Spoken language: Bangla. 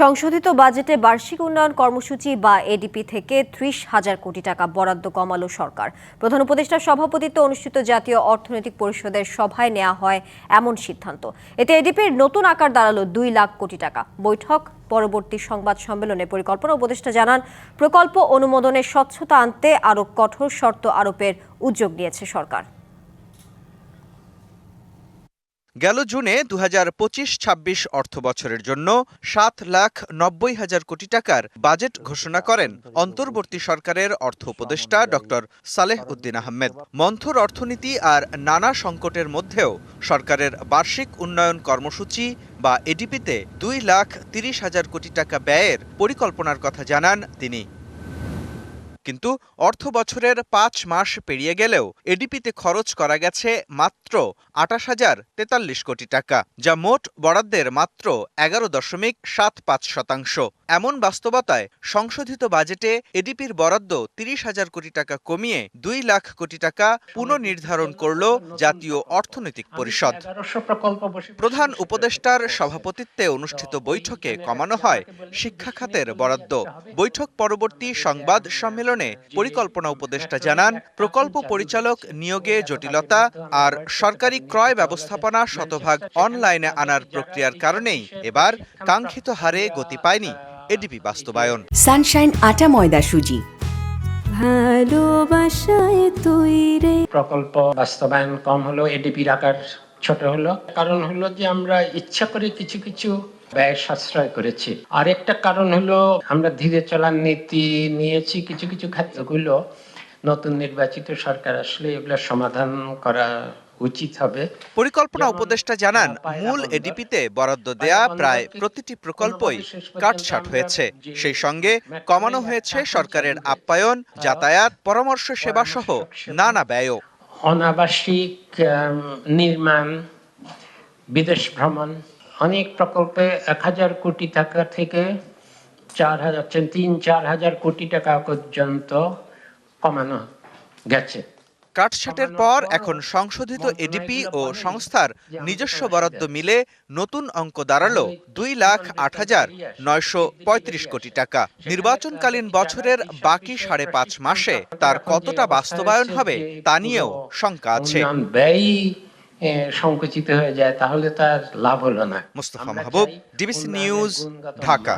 সংশোধিত বাজেটে বার্ষিক উন্নয়ন কর্মসূচি বা এডিপি থেকে ত্রিশ হাজার কোটি টাকা বরাদ্দ কমালো সরকার। প্রধান উপদেষ্টার সভাপতিত্বে অনুষ্ঠিত জাতীয় অর্থনৈতিক পরিষদের সভায় নেওয়া হয় এমন সিদ্ধান্ত। এতে এডিপির নতুন আকার দাঁড়াল দুই লাখ কোটি টাকা। বৈঠক, পরবর্তী সংবাদ সম্মেলনে পরিকল্পনা উপদেষ্টা জানান, প্রকল্প অনুমোদনে স্বচ্ছতা আনতে আরও কঠোর শর্ত আরোপের উদ্যোগ নিয়েছে সরকার। গেল জুনে দু হাজার পঁচিশ ছাব্বিশ অর্থ বছরের জন্য সাত লাখ নব্বই হাজার কোটি টাকার বাজেট ঘোষণা করেন অন্তর্বর্তী সরকারের অর্থ উপদেষ্টা ডক্টর সালেহ উদ্দিন আহমেদ। মন্থর অর্থনীতি আর নানা সংকটের মধ্যেও সরকারের বার্ষিক উন্নয়ন কর্মসূচি বা এডিপিতে দুই লাখ তিরিশ হাজার কোটি টাকা ব্যয়ের পরিকল্পনার কথা জানান তিনি। কিন্তু অর্থ বছরের পাঁচ মাস পেরিয়ে গেলেও এডিপিতে খরচ করা গেছে মাত্র আটাশ হাজার তেতাল্লিশ কোটি টাকা, যা মোট বরাদ্দের মাত্র এগারো দশমিক সাত পাঁচ শতাংশ। এমন বাস্তবতায় সংশোধিত বাজেটে এডিপির বরাদ্দ তিরিশ হাজার কোটি টাকা কমিয়ে দুই লাখ কোটি টাকা পুনর্নির্ধারণ করল জাতীয় অর্থনৈতিক পরিষদ। প্রধান উপদেষ্টার সভাপতিত্বে অনুষ্ঠিত বৈঠকে কমানো হয় শিক্ষা খাতের বরাদ্দ। বৈঠক পরবর্তী সংবাদ সম্মেলনে পরিকল্পনা উপদেষ্টা জানান প্রকল্প পরিচালক নিয়োগে জটিলতা আর সরকারি ক্রয় ব্যবস্থাপনা শতভাগ অনলাইনে আনার প্রক্রিয়ার কারণেই এবার কাঙ্ক্ষিত হারে গতি পায়নি এডিপি বাস্তবায়ন। সানশাইন আটা ময়দা সুজি। ভালোবাসায় তৈরে। প্রকল্প বাস্তবায়ন কম হলো এডিপির আকার ছোট হলো। কারণ হলো যে আমরা ইচ্ছা করে কিছু কিছু ব্যয় সাশ্রয় করেছি। আরেকটা কারণ হলো আমরা ধীরে চলার নীতি নিয়েছি কিছু কিছু ক্ষেত্রগুলো। নতুন নির্বাচিত সরকার আসলে এগুলো সমাধান করা উচিত হবে। পরিকল্পনা উপদেষ্টা জানান মূল এডিপিতে বরাদ্দ দেয়া প্রায় প্রতিটি প্রকল্পই কাটছাট হয়েছে। সেই সঙ্গে কমানো হয়েছে সরকারের আপ্যায়ন যাতায়াত পরামর্শ সেবা সহ নানা ব্যয়ও। অনাবাসিক নির্মাণ বিদেশ ভ্রমণ অনেক প্রকল্পে এক হাজার কোটি টাকা থেকে চার হাজার তিন চার হাজার কোটি টাকা পর্যন্ত কমানো গেছে। কাটছাটের পর এখন সংশোধিত এডিপি ও সংস্থার নিজস্ব বরাদ্দ মিলে নতুন অঙ্ক দাঁড়াল দুই লাখ আট হাজার নয়শো পঁয়ত্রিশ কোটি টাকা। নির্বাচনকালীন বছরের বাকি সাড়ে পাঁচ মাসে তার কতটা বাস্তবায়ন হবে তা নিয়েও শঙ্কা আছে। সংকুচিত হয়ে যায় তাহলে তার লাভ হলো না। Mustafa Mahbub DBC news Dhaka.